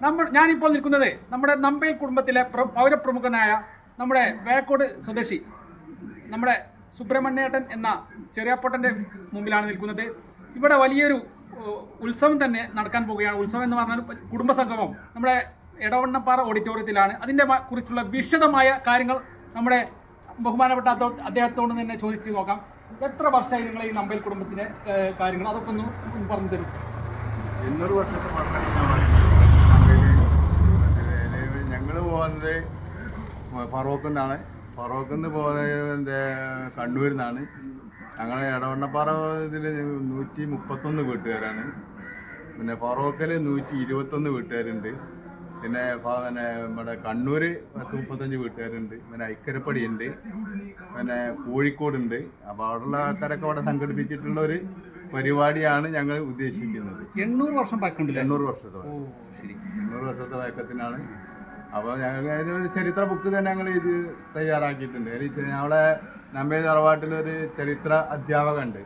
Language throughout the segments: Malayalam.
നമ്മൾ ഞാനിപ്പോൾ നിൽക്കുന്നത് നമ്മുടെ നമ്പയിൽ കുടുംബത്തിലെ പ്ര- പൗരപ്രമുഖനായ നമ്മുടെ വേക്കോട് സ്വദേശി നമ്മുടെ സുബ്രഹ്മണ്യേട്ടൻ എന്ന ചെറിയപ്പൊട്ടന്റെ മുമ്പിലാണ് നിൽക്കുന്നത്. ഇവിടെ വലിയൊരു ഉത്സവം തന്നെ നടക്കാൻ പോവുകയാണ്. ഉത്സവം എന്ന് പറഞ്ഞാൽ കുടുംബസംഗമം. നമ്മുടെ എടവണ്ണപ്പാറ ഓഡിറ്റോറിയത്തിലാണ്. അതിന്റെ കുറിച്ചുള്ള വിശദമായ കാര്യങ്ങൾ നമ്മുടെ ബഹുമാനപ്പെട്ട അദ്ദേഹത്തോട് തന്നെ ചോദിച്ചു നോക്കാം. എത്ര വർഷമായി നിങ്ങൾ ഈ നമ്പയിൽ കുടുംബത്തിന്റെ കാര്യങ്ങൾ? അതൊക്കെ ഒന്ന് പറഞ്ഞു തരും. എണ്ണൂറ് വർഷത്തെ പോകുന്നത് ഫറോക്കിൽ നിന്നാണ് ഫറോക്കിൽ നിന്ന് പോകുന്നത് കണ്ണൂരിൽ നിന്നാണ് ഞങ്ങൾ ഇടവണ്ണപ്പാറ ഇതിൽ നൂറ്റി മുപ്പത്തൊന്ന് വീട്ടുകാരാണ്. പിന്നെ ഫറോക്കിൽ നൂറ്റി ഇരുപത്തൊന്ന് വീട്ടുകാരുണ്ട്. പിന്നെ പിന്നെ നമ്മുടെ കണ്ണൂർ പത്ത് മുപ്പത്തഞ്ച് വീട്ടുകാരുണ്ട്. പിന്നെ ഐക്കരപ്പടി ഉണ്ട് പിന്നെ കോഴിക്കോടുണ്ട്. അപ്പോൾ അവിടെയുള്ള ആൾക്കാരൊക്കെ അവിടെ സംഘടിപ്പിച്ചിട്ടുള്ള ഒരു പരിപാടിയാണ് ഞങ്ങൾ ഉദ്ദേശിക്കുന്നത്. എണ്ണൂറ് വർഷം പഴക്കമുണ്ടല്ലേ? എണ്ണൂറ് വർഷത്തെ എണ്ണൂറ് വർഷത്തെ വഴക്കത്തിനാണ് അപ്പോൾ ഞങ്ങൾ ഒരു ചരിത്ര ബുക്ക് തന്നെ ഞങ്ങൾ ഇത് തയ്യാറാക്കിയിട്ടുണ്ട്. ഞങ്ങളെ നമ്മെ തറവാട്ടിലൊരു ചരിത്ര അധ്യാപകനുണ്ട്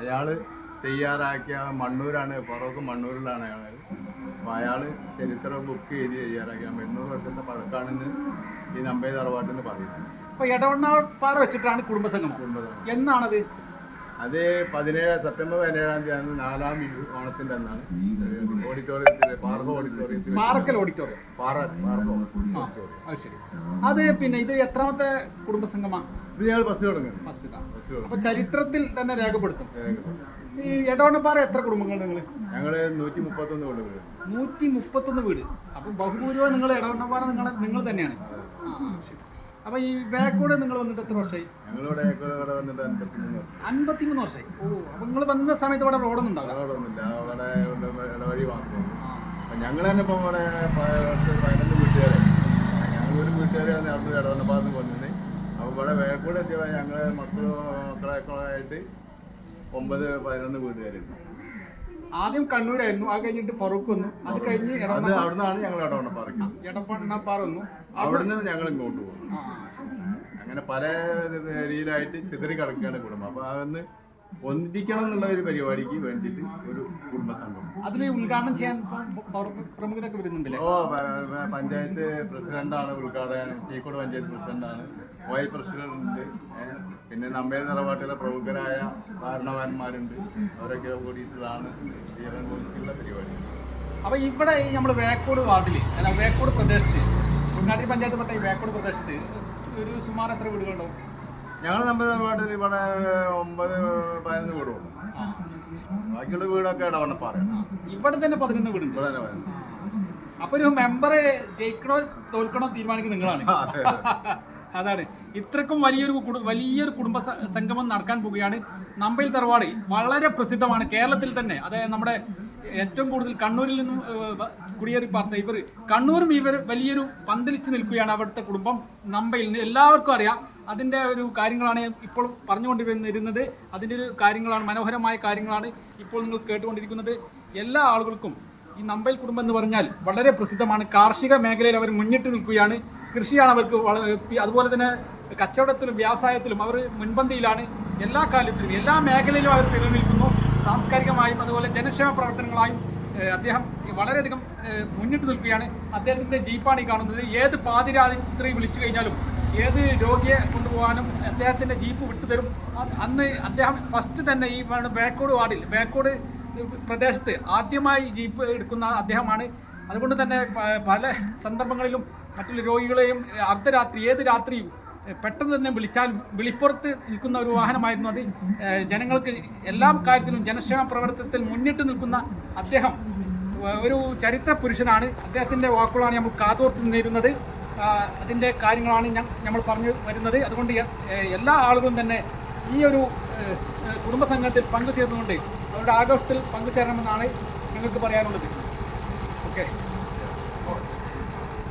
അയാൾ തയ്യാറാക്കിയ മണ്ണൂരാണ് ഫറോക്ക് മണ്ണൂരിലാണ് അയാൾ അപ്പോൾ അയാൾ ചരിത്ര ബുക്ക് എഴുതി തയ്യാറാക്കി. നമ്മൾ എണ്ണൂറ് വർഷത്തെ പഴക്കാണെന്ന് ഈ നമ്പേ തറവാട്ടിൽ പറയുന്നത് അപ്പോൾ പാറ വെച്ചിട്ടാണ് കുടുംബസംഗം കുടുംബസംഗം എന്നാണത്? അത് പതിനേഴ് സെപ്റ്റംബർ പതിനേഴാം തീയതി നാലാം ഓണത്തിന്റെ അന്നാണ്. ഓഡിറ്റോറിയത്തിൽ ഓഡിറ്റോറിയത്തിൽ പാറക്കൽ ഓഡിറ്റോറിയം. പാറ അത് ശരി. അത് പിന്നെ ഇത് എത്രാമത്തെ കുടുംബസംഗമാണ് ഇത് ഞങ്ങൾ ബസ് തുടങ്ങുന്നത് ഫസ്റ്റ് അപ്പൊ ചരിത്രത്തിൽ തന്നെ രേഖപ്പെടുത്തും. ഈ എടവണ്ണപ്പാറ എത്ര കുടുംബങ്ങൾ നിങ്ങൾ ഞങ്ങൾ നൂറ്റി മുപ്പത്തൊന്ന് വീട് നൂറ്റി മുപ്പത്തൊന്ന് വീട്. അപ്പൊ ബഹുഭൂരിവ നിങ്ങൾ എടവണ്ണപ്പാറ നിങ്ങൾ നിങ്ങൾ തന്നെയാണ്. ആ, ശരി. അപ്പൊ ഈ ബാക്കോട് നിങ്ങൾ വന്നിട്ട് എത്ര വർഷമായി? ഞങ്ങളിവിടെ ഇവിടെ വന്നിട്ട് അൻപത്തിമൂന്ന് അൻപത്തിമൂന്ന് വർഷമായി. ഓ അപ്പൊ നിങ്ങൾ വന്ന സമയത്ത് ഇവിടെ റോഡൊന്നും ഉണ്ടാവില്ല? അവിടെ അവിടെ ഇടവഴി മാത്രം അപ്പം ഞങ്ങൾ തന്നെ ഇപ്പോൾ ഇവിടെ പ- പത്ത് പതിനൊന്ന് വീട്ടുകാരെ. ഞങ്ങൾ ഒരു വീട്ടുകാരെ ഇവിടെ വേക്കൂടെ എത്തിയപ്പോൾ ഞങ്ങൾ മക്കളും മക്കളൊക്കെ ആയിട്ട് ഒമ്പത് പതിനൊന്ന് വീട്ടുകാരുണ്ട്. ആദ്യം കണ്ണൂരായിരുന്നു. അത് കഴിഞ്ഞിട്ട് ഫറൂഖ് വന്നു. അത് കഴിഞ്ഞ് അത് എടവണ്ണ ഞങ്ങൾ ഇടവണ്ണ പാറയ്ക്ക് എടവണ്ണപ്പാറ വന്നു. അവിടുന്ന് ഞങ്ങൾ ഇങ്ങോട്ട് പോകും അങ്ങനെ പല രീതിയിലായിട്ട് ചിതറി കിടക്കുകയാണ് കുടുംബം. അപ്പൊ അതൊന്ന് ഒന്നിപ്പിക്കണം എന്നുള്ള ഒരു പരിപാടിക്ക് വേണ്ടിയിട്ട് ഒരു കുടുംബസംഘം അതിൽ ഉദ്ഘാടനം ചെയ്യാൻ പ്രമുഖരൊക്കെ വരുന്നുണ്ടല്ലേ? ഓ പഞ്ചായത്ത് പ്രസിഡന്റാണ് ഉദ്ഘാടകൻ ചീക്കോട് പഞ്ചായത്ത് പ്രസിഡന്റാണ്. വൈ പ്രസിഡന്റ് പിന്നെ നമ്മേൽ നിറവാട്ടിലെ പ്രമുഖരായ കാരണവാന്മാരുണ്ട്. അവരൊക്കെ കൂടിയിട്ടുള്ളതാണ് ചെയ്യാൻ കുറിച്ചുള്ള പരിപാടി. അപ്പൊ ഇവിടെ ഈ നമ്മൾ വേക്കോട് വാർഡിൽ അല്ല വേക്കോട് പ്രദേശത്ത് ഉൾനാട്ടി പഞ്ചായത്ത് പെട്ട ഈ വേക്കോട് പ്രദേശത്ത് ഒരു സുമാർ എത്ര വീടുകളുണ്ടാവും? ഞങ്ങൾ നമ്മുടെ നിറവാട്ടിൽ ഇവിടെ ഒമ്പത് പതിനൊന്ന് വീടും ബാക്കിയുള്ള വീടൊക്കെ ഇടവണ്ണപ്പാറയാണ് ഇവിടെ തന്നെ പതിനൊന്ന് വീടുണ്ട്. ഇവിടെ തന്നെ പതിനൊന്ന്. അപ്പൊ ഒരു മെമ്പറെ ജയിക്കണോ തോൽക്കണോ തീരുമാനിക്കുന്നത് നിങ്ങളാണ്. അതാണ്. ഇത്രക്കും വലിയൊരു വലിയൊരു കുടുംബ സംഗമം നടക്കാൻ പോവുകയാണ്. നമ്പയിൽ തറവാടി വളരെ പ്രസിദ്ധമാണ്. കേരളത്തിൽ തന്നെ. അതായത് നമ്മുടെ ഏറ്റവും കൂടുതൽ കണ്ണൂരിൽ നിന്നും കുടിയേറി പാർത്ത ഇവർ കണ്ണൂരും ഇവർ വലിയൊരു പന്തലിച്ച് നിൽക്കുകയാണ് അവിടുത്തെ കുടുംബം. നമ്പയിൽ നിന്ന് എല്ലാവർക്കും അറിയാം. അതിന്റെ ഒരു കാര്യങ്ങളാണ് ഇപ്പോൾ പറഞ്ഞുകൊണ്ടിരുന്നത്. അതിന്റെ ഒരു കാര്യങ്ങളാണ് മനോഹരമായ കാര്യങ്ങളാണ് ഇപ്പോൾ നിങ്ങൾ കേട്ടുകൊണ്ടിരിക്കുന്നത്. എല്ലാ ആളുകൾക്കും ഈ നമ്പൽ കുടുംബം എന്ന് പറഞ്ഞാൽ വളരെ പ്രസിദ്ധമാണ്. കാർഷിക മേഖലയിൽ അവർ മുന്നിട്ട് നിൽക്കുകയാണ്. കൃഷിയാണ് അവർക്ക് അതുപോലെ തന്നെ കച്ചവടത്തിലും വ്യവസായത്തിലും അവർ മുൻപന്തിയിലാണ്. എല്ലാ കാലത്തിലും എല്ലാ മേഖലയിലും അവർ നിലനിൽക്കുന്നു. സാംസ്കാരികമായും അതുപോലെ ജനക്ഷേമ പ്രവർത്തനങ്ങളായും അദ്ദേഹം വളരെയധികം മുന്നിട്ട് നിൽക്കുകയാണ്. അദ്ദേഹത്തിന്റെ ജീപ്പാണ് ഈ കാണുന്നത്. ഏത് പാതിരാത്രി വിളിച്ചു കഴിഞ്ഞാലും ഏത് രോഗിയെ കൊണ്ടുപോകാനും അദ്ദേഹത്തിന്റെ ജീപ്പ് വിട്ടുതരും. അന്ന് അദ്ദേഹം ഫസ്റ്റ് തന്നെ ഈ ബേക്കോട് വാർഡിൽ ബേക്കോട് പ്രദേശത്ത് ആദ്യമായി ജീപ്പ് എടുക്കുന്ന അദ്ദേഹമാണ്. അതുകൊണ്ട് തന്നെ പല സന്ദർഭങ്ങളിലും മറ്റുള്ള രോഗികളെയും അർദ്ധരാത്രി ഏത് രാത്രിയും പെട്ടെന്ന് തന്നെ വിളിച്ചാൽ വിളിപ്പുറത്ത് നിൽക്കുന്ന ഒരു വാഹനമായിരുന്നു അത്. ജനങ്ങൾക്ക് എല്ലാ കാര്യത്തിലും ജനക്ഷേമ പ്രവർത്തനത്തിൽ മുന്നിട്ട് നിൽക്കുന്ന അദ്ദേഹം ഒരു ചരിത്ര പുരുഷനാണ്. അദ്ദേഹത്തിന്റെ വാക്കുകളാണ് നമ്മൾ കാതോർത്ത് നേരുന്നത് അതിന്റെ കാര്യങ്ങളാണ് നമ്മൾ പറഞ്ഞു വരുന്നത്. അതുകൊണ്ട് എല്ലാ ആളുകളും തന്നെ ഈ ഒരു കുടുംബസംഘത്തിൽ പങ്കുചേർന്നുകൊണ്ട് അവരുടെ ആഘോഷത്തിൽ പങ്കുചേരണമെന്നാണ് ഞങ്ങൾക്ക് പറയാനുള്ളത്. ഓക്കെ.